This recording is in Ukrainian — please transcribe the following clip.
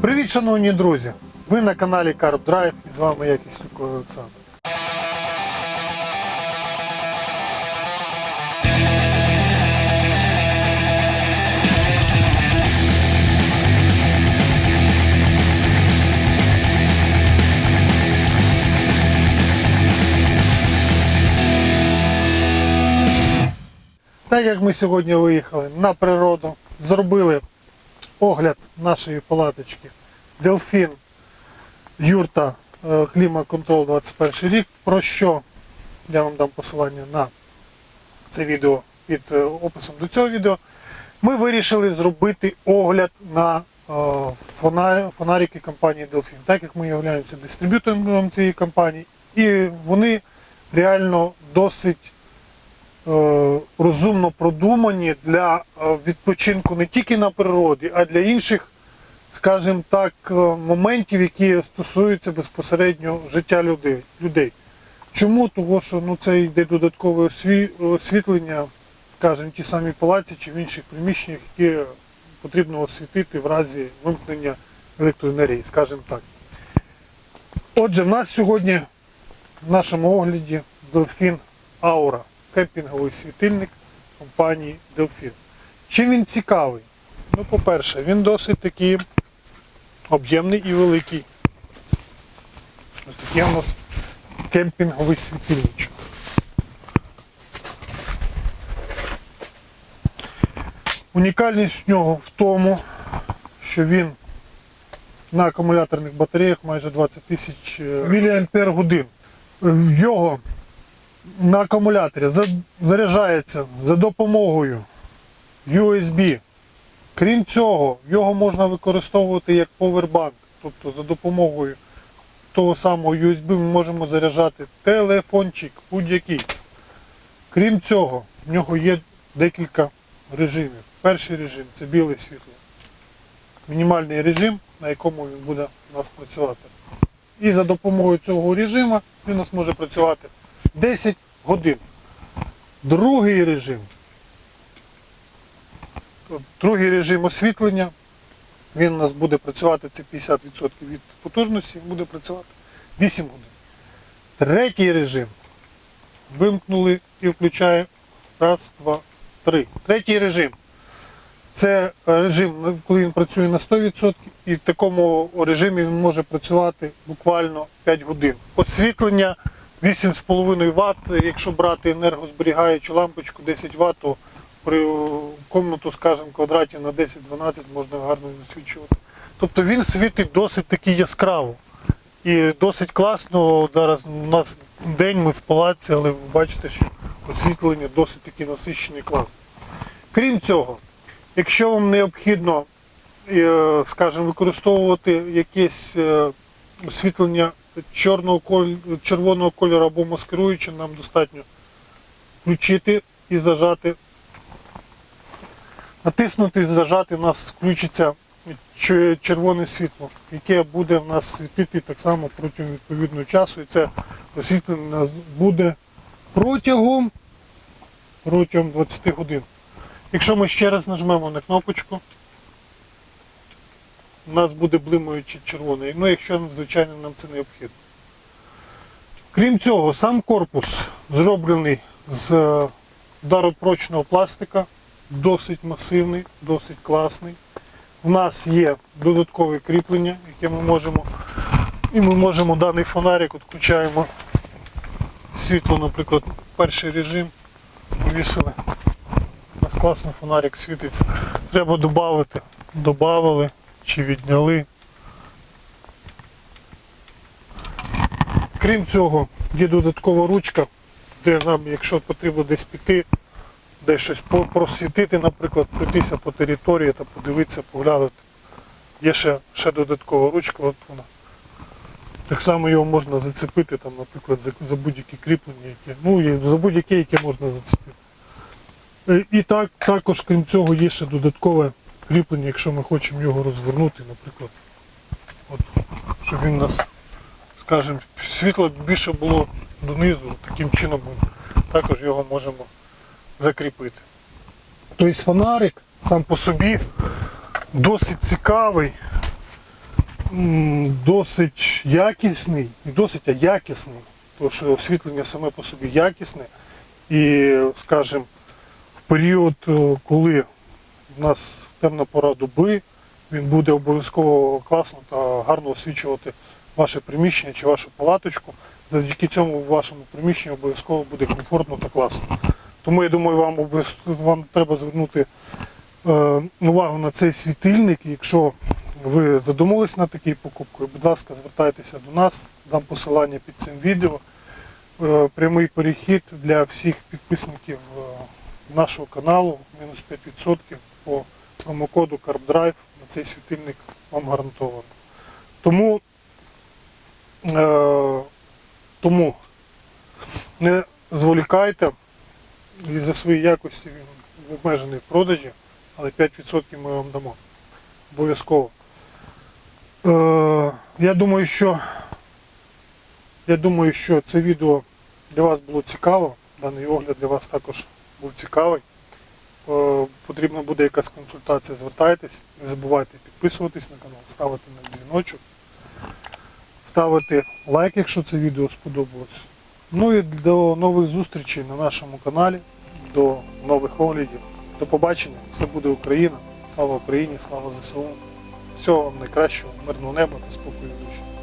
Привіт, шановні друзі! Ви на каналі CarDrive і з вами я Кістюк Олександр. Так як ми сьогодні виїхали на природу, зробили огляд нашої палаточки Дельфін Юрта е, Клімат-Контрол 21 рік. Про що я вам дам посилання на це відео під е, описом до цього відео. Ми вирішили зробити огляд на е, фонарики компанії Delphin, так як ми являємося дистриб'ютором цієї компанії, і вони реально досить розумно продумані для е, відпочинку не тільки на природі, а для інших, скажімо так, е, моментів, які стосуються безпосередньо життя людей. Чому? Тому що ну, це йде додаткове освітлення, скажімо, ті самі палаці чи в інших приміщеннях, які потрібно освітити в разі вимкнення електроенергії, скажімо так. Отже, в нас сьогодні в нашому огляді Delphin Aura, кемпінговий світильник компанії Delphin. Чим він цікавий? Ну, по-перше, він досить такий об'ємний і великий. Ось такий у нас кемпінговий світильничок. Унікальність в нього в тому, що він на акумуляторних батареях майже 20 тисяч мАч годин. Його на акумуляторі заряджається за допомогою USB. Крім цього, його можна використовувати як повербанк. Тобто за допомогою того самого USB ми можемо заряджати телефончик будь-який. Крім цього, в нього є декілька режимів. Перший режим це біле світло. Мінімальний режим, на якому він буде у нас працювати. І за допомогою цього режиму він у нас може працювати 10 годин. Другий режим. Другий режим освітлення. Він у нас буде працювати, це 50% від потужності, буде працювати 8 годин. Третій режим. Вимкнули і включає. Раз, два, три. Третій режим. Це режим, коли він працює на 100%, і в такому режимі він може працювати буквально 5 годин. Освітлення 8,5 Вт, якщо брати енергозберігаючу лампочку 10 Вт, то при комнату, скажімо, квадратів на 10-12 можна гарно засвічувати. Тобто він світить досить таки яскраво. І досить класно. Зараз у нас день ми в палаці, але ви бачите, що освітлення досить таки насичене і класне. Крім цього, якщо вам необхідно, е, скажімо, використовувати якесь е, освітлення чорного кольору, червоного кольору або маскируюче, нам достатньо включити і зажати. Натиснути і зажати, у нас включиться червоне світло, яке буде в нас світити так само протягом відповідного часу. І це освітлення у нас буде протягом, протягом 20 годин. Якщо ми ще раз нажмемо на кнопочку, у нас буде блимаючи червоний. Ну, якщо звичайно нам це необхідно. Крім цього, сам корпус зроблений з е, ударопрочного пластика, досить масивний, досить класний. У нас є додаткове кріплення, яке ми можемо. І ми можемо даний фонарик відключаємо світло, наприклад, перший режим повісили. У нас класно фонарик світиться. Треба додати, додали чи відняли. Крім цього, є додаткова ручка, де нам, якщо потрібно десь піти, десь щось просвітити, наприклад, пройтися по території та подивитися, поглянути. Є ще, ще додаткова ручка, от вона. Так само його можна зацепити, там, наприклад, за, за будь-які кріплення, які, ну, за будь-яке, яке можна зацепити. Е, І так, також, крім цього, є ще додаткове кріплення, якщо ми хочемо його розвернути, наприклад, от, щоб він нас, скажімо, світло більше було донизу, таким чином ми також його можемо закріпити. Тобто фонарик сам по собі досить цікавий, досить якісний, не досить, а якісний, тому що освітлення саме по собі якісне. І, скажімо, в період, е, коли у нас темна пора доби, він буде обов'язково класно та гарно освічувати ваше приміщення чи вашу палаточку. Завдяки цьому в вашому приміщенні обов'язково буде комфортно та класно. Тому я думаю, вам вам треба звернути е, увагу на цей світильник. Якщо ви задумались над такою покупкою, будь ласка, звертайтеся до нас, дам посилання під цим відео. Е, прямий перехід для всіх підписників е, нашого каналу, мінус 5% по промокоду CarpDrive на цей світильник вам гарантовано. Тому, е, тому не зволікайте, і за свої якості він обмежений в продажі, але 5% ми вам дамо. Обов'язково. Е, я я думаю, що це відео для вас було цікаво. Даний огляд для вас також був цікавий. Е, Потрібна буде якась консультація, звертайтесь. Не забувайте підписуватись на канал, ставити на дзвіночок, ставити лайк, якщо це відео сподобалось. Ну і до нових зустрічей на нашому каналі, до нових оглядів. До побачення. Все буде Україна. Слава Україні, слава ЗСУ. Всього вам найкращого, мирного неба та спокою душі.